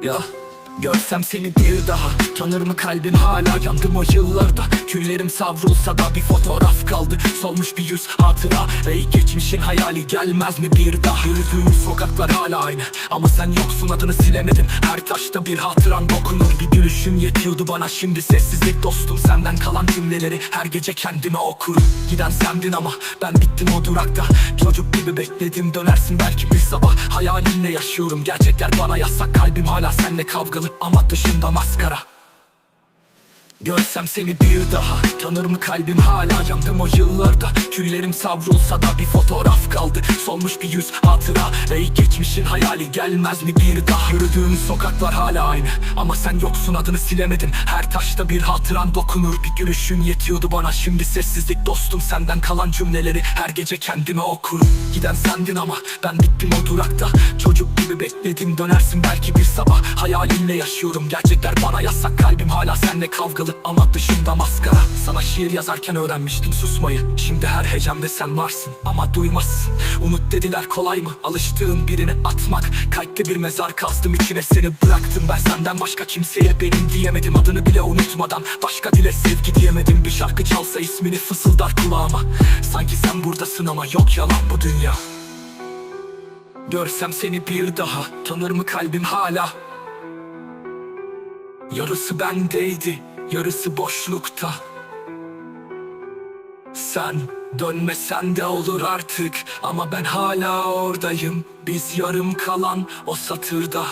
Yeah. Görsem seni bir daha. Tanır mı kalbim? Hala yandım o yıllarda. Tüylerim savrulsa da bir fotoğraf kaldı. Solmuş bir yüz hatıra. Ey geçmişin hayali gelmez mi bir daha? Yürüdüğüm sokaklar hala aynı. Ama sen yoksun adını silemedim Her taşta bir hatıran dokunur. Bir gülüşün yetiyordu bana. Şimdi sessizlik dostum. Senden kalan cümleleri her gece kendime okurum Giden sendin ama ben bittim o durakta. Çocuk gibi bekledim dönersin belki bir sabah. Hayalinle yaşıyorum. Gerçekler bana yasak. Kalbim hala seninle kavgalı ama dışında maskara. Görsem seni bir daha. Tanır mı kalbim hala yandım o yıllarda. Tüylerim savrulsa da bir fotoğraf kaldı. Solmuş bir yüz hatıra. Ey geçmişin hayali gelmez mi bir daha? Yürüdüğüm sokaklar hala aynı. Ama sen yoksun adını silemedim Her taşta bir hatıran dokunur. Bir gülüşün yetiyordu bana. Şimdi sessizlik dostum. Senden kalan cümleleri her gece kendime okurum Giden sendin ama ben bittim o durakta. Çocuk bekledim dönersin belki bir sabah. Hayalinle yaşıyorum gerçekler bana yasak. Kalbim hala seninle kavgalı ama dışında maskara. Sana şiir yazarken öğrenmiştim susmayı. Şimdi her hecemde sen varsın ama duymazsın. Unut dediler kolay mı? Alıştığın birini atmak. Kalpte bir mezar kazdım içine seni bıraktım. Ben senden başka kimseye benim diyemedim. Adını bile unutmadan başka dile sevgi diyemedim. Bir şarkı çalsa ismini fısıldar kulağıma. Sanki sen buradasın ama yok yalan bu dünya Görsem seni bir daha tanır mı kalbim hala? Yarısı bendeydi, yarısı boşlukta. Sen dönmesen de olur artık Ama ben hala oradayım. Biz yarım kalan o satırda